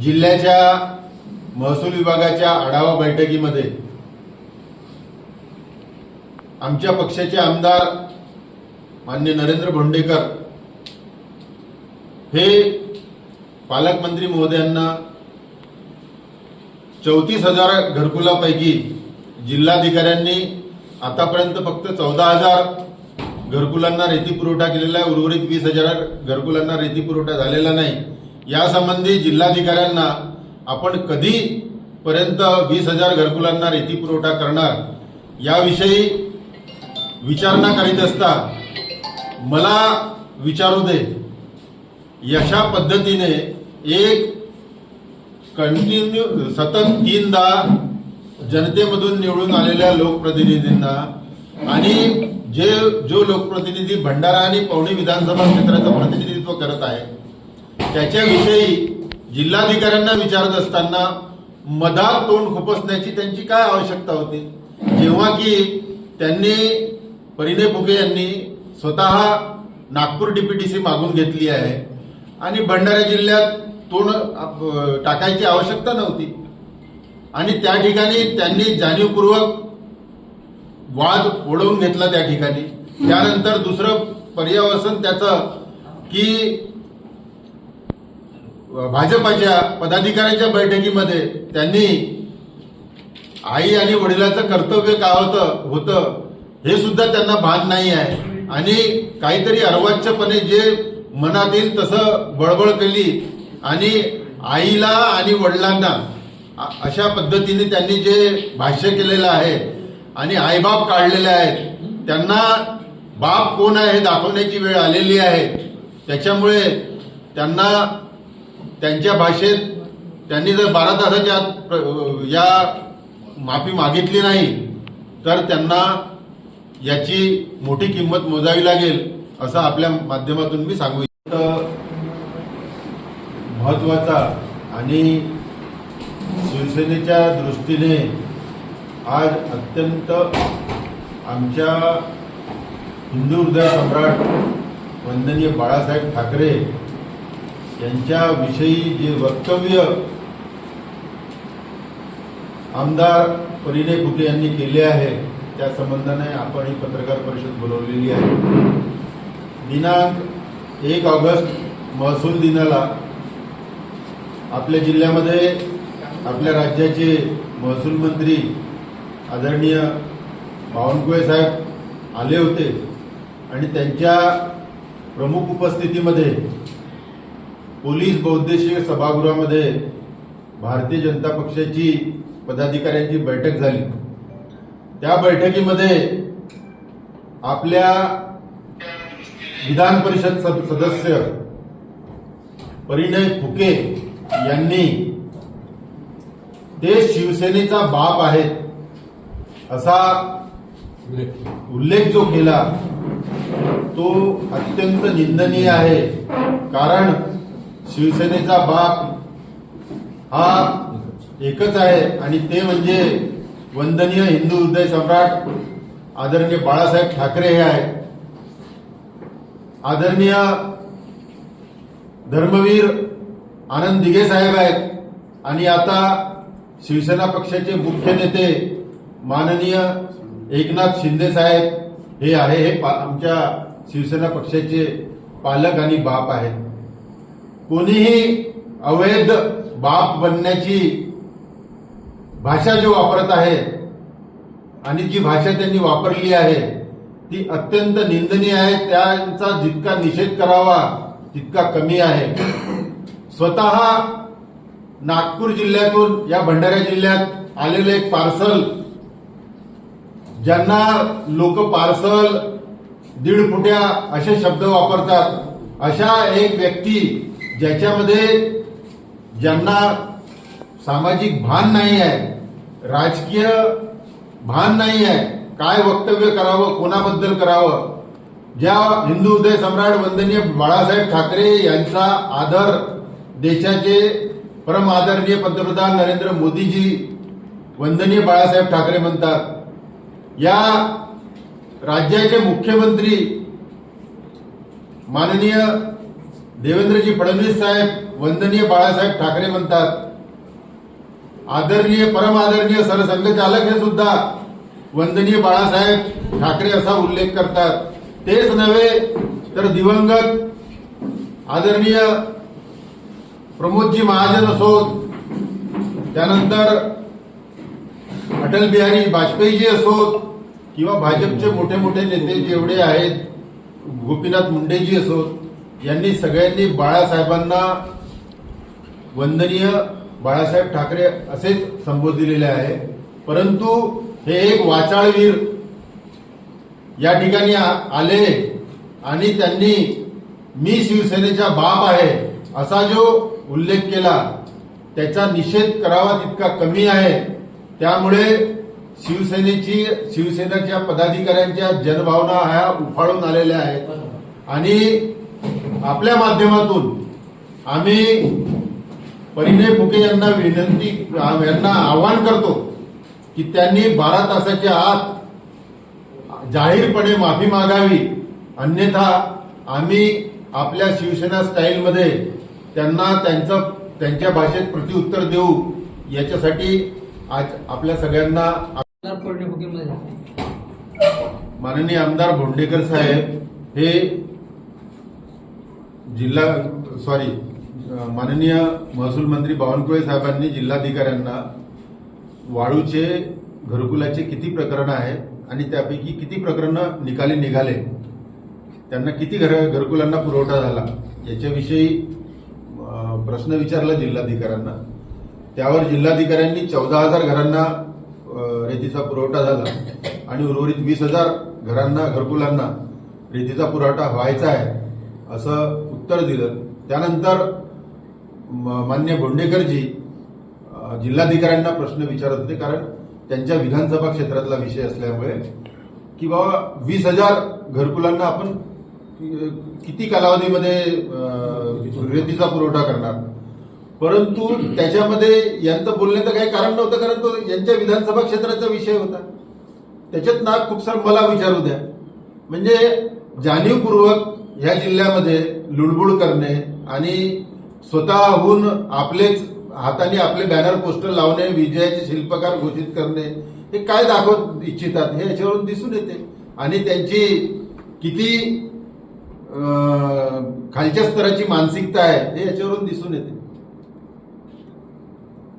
जिल्ह्याच्या महसूल विभागाच्या आढावा बैठकीमध्ये आमच्या पक्षाचे आमदार मान्य नरेंद्र भोंडेकर हे पालकमंत्री महोदयांना चौतीस हजार घरकुलापैकी जिल्हाधिकाऱ्यांनी आतापर्यंत फक्त चौदा हजार घरकुलांना रेती पुरवठा केलेला आहे. उर्वरित वीस हजार घरकुलांना रेती पुरवठा झालेला नाही. यासंबंधी जिल्हाधिकाऱ्यांना आपण कधीपर्यंत वीस हजार घरकुलांना रेती पुरवठा करणार? याविषयी विचारणा करीत असता मला विचारू दे. यशा पद्धतीने एक कंटिन्यू सतत तीनदा जनतेमधून निवडून आलेल्या लोकप्रतिनिधींना आणि जे जो लोकप्रतिनिधी भंडारा आणि पवनी विधानसभा क्षेत्राचं प्रतिनिधित्व करत आहे त्याच्याविषयी जिल्हाधिकाऱ्यांना विचारत असताना मधात तोंड खुपसण्याची त्यांची काय आवश्यकता होती? जेव्हा की त्यांनी परिणय फुके यांनी स्वतः नागपूर डीपीटीसी मागून घेतली आहे. आणि भंडारा जिल्ह्यात तोंड टाकायची आवश्यकता नव्हती. आणि त्या ठिकाणी त्यांनी जाणीवपूर्वक वाद ओढवून घेतला त्या ठिकाणी. त्यानंतर दुसरं पर्यावसन त्याचं की भाजपाच्या पदाधिकाऱ्यांच्या बैठकीमध्ये त्यांनी आई आणि वडिलाचं कर्तव्य काय होतं होतं हे सुद्धा त्यांना भान नाही आहे. आणि काहीतरी अर्वाच्यपणे जे मनात येईल तसं बळबळ केली आणि आईला आणि वडिलांना अशा पद्धतीने त्यांनी जे भाष्य केलेलं आहे आणि आईबाप काढलेले आहेत त्यांना बाप कोण आहे हे दाखवण्याची वेळ आलेली आहे. त्याच्यामुळे त्यांना त्यांच्या भाषेत त्यांनी जर बारा तासाच्या प्र- या माफी मागितली नाही तर त्यांना याची मोठी किंमत मोजावी लागेल असं आपल्या माध्यमातून मी सांगू इच्छितो. महत्त्वाचा आणि शिवसेनेच्या दृष्टीने आज अत्यंत आमच्या हिंदू हृदय सम्राट वंदनीय बाळासाहेब ठाकरे यांच्याविषयी जे वक्तव्य आमदार परिणय कुटे यांनी केले आहे त्या संबंधाने आपण ही पत्रकार परिषद बोलवलेली आहे. दिनांक एक ऑगस्ट महसूल दिनाला आपल्या जिल्ह्यामध्ये आपल्या राज्याचे महसूल मंत्री आदरणीय बावनकुळे साहेब आले होते आणि त्यांच्या प्रमुख उपस्थितीमध्ये पोलीस बहुद्देशीय सभागृहामध्ये भारतीय जनता पक्षाची पदाधिकाऱ्यांची बैठक झाली. त्या बैठकीमध्ये आपल्या विधान परिषद सद- सदस्य परिणय फुके यांनी ते शिवसेनेचा बाप आहेत असा उल्लेख जो केला तो अत्यंत निंदनीय आहे. कारण शिवसेनेचा बाप हा एकच आहे आणि ते म्हणजे वंदनीय हिंदू हृदय सम्राट आदरणीय बाळासाहेब ठाकरे हे आहेत. आदरणीय धर्मवीर आनंद दिघे साहेब आहेत आणि आता शिवसेना पक्षाचे मुख्य नेते माननीय एकनाथ शिंदे साहेब हे आहे हे पा- आमच्या शिवसेना पक्षाचे पालक आणि बाप आहेत. कोणीही अवैध बाप बनण्याची भाषा जो वापरत आहे आणि जी भाषा त्यांनी वापरली आहे ती अत्यंत निंदनीय आहे. त्यांचा जितका निषेध करावा तितका कमी आहे. स्वतः नागपूर जिल्ह्यातून या भंडारा जिल्ह्यात आलेलं एक पार्सल ज्यांना लोक पार्सल दीड फुट्या असे शब्द वापरतात. अशा एक व्यक्ती ज्याच्यामध्ये ज्यांना सामाजिक भान नाही आहे. राजकीय भान नाही आहे. काय वक्तव्य करावं कोणाबद्दल करावं? ज्या हिंदू हृदय सम्राट वंदनीय बाळासाहेब ठाकरे यांचा आदर देशाचे परम आदरणीय पंतप्रधान नरेंद्र मोदीजी वंदनीय बाळासाहेब ठाकरे म्हणतात. या राज्याचे मुख्यमंत्री माननीय देवेंद्रजी फडणवीस साहेब वंदनीय बाळासाहेब ठाकरे म्हणतात. आदरणीय परम आदरणीय सरसंघचालक हे सुद्धा वंदनीय बाळासाहेब ठाकरे असा उल्लेख करतात. तेच नव्हे तर दिवंगत आदरणीय प्रमोदजी महाजन असोत त्यानंतर अटल बिहारी वाजपेयीजी असोत किंवा भाजपचे मोठे मोठे नेते जेवढे आहेत गोपीनाथ मुंडेजी असोत यांनी सगळ्यांनी बाळासाहेबांना वंदनीय बाळासाहेब ठाकरे असेच संबोधिलेले आहे. परंतु हे एक वाचाळवीर या ठिकाणी आले आणि त्यांनी मी शिवसेनेचा बाप आहे असा जो उल्लेख केला त्याचा निषेध करावा तितका कमी आहे. त्यामुळे शिवसेनेची शिवसेनेच्या पदाधिकाऱ्यांच्या जनभावना ह्या उफाळून आलेल्या आहेत. आणि आपल्या माध्यमातून आम्ही परिणय फुके यांना विनंती यांना आवाहन करतो की त्यांनी बारा तासाच्या आत जाहीरपणे माफी मागावी अन्यथा आम्ही आपल्या शिवसेना स्टाईलमध्ये त्यांना त्यांचं त्यांच्या भाषेत प्रत्युत्तर देऊ याच्यासाठी आज आपल्या सगळ्यांना. माननीय आमदार भोंडेकर साहेब हे जिल्हा सॉरी माननीय महसूल मंत्री बावनकुळे साहेबांनी जिल्हाधिकाऱ्यांना वाळूचे घरकुलाचे किती प्रकरणं आहेत आणि त्यापैकी किती प्रकरणं निकाली निघाले? त्यांना किती घर घरकुलांना पुरवठा झाला? याच्याविषयी प्रश्न विचारला जिल्हाधिकाऱ्यांना. त्यावर जिल्हाधिकाऱ्यांनी चौदा हजार घरांना रेतीचा पुरवठा झाला आणि उर्वरित वीस हजार घरांना घरकुलांना रेतीचा पुरवठा व्हायचा आहे असं उत्तर दिलं. त्यानंतर मान्य गोंडेकरजी जिल्हाधिकाऱ्यांना प्रश्न विचारत होते कारण त्यांच्या विधानसभा क्षेत्रातला विषय असल्यामुळे की बाबा वीस हजार घरकुलांना आपण किती कालावधीमध्ये रेतीचा पुरवठा करणार? परंतु त्याच्यामध्ये यांचं बोलण्याचं काही कारण नव्हतं कारण तो यांच्या विधानसभा क्षेत्राचा विषय होता. त्याच्यात ना खूप सर मला विचारू द्या. म्हणजे जाणीवपूर्वक ह्या जिल्ह्यामध्ये लुडबुड करणे आणि स्वतःहून आपलेच हाताने आपले बॅनर पोस्टर लावणे विजयाचे शिल्पकार घोषित करणे हे काय दाखवत इच्छितात हे याच्यावरून दिसून येते. आणि त्यांची किती खालच्या स्तराची मानसिकता आहे हे याच्यावरून दिसून येते.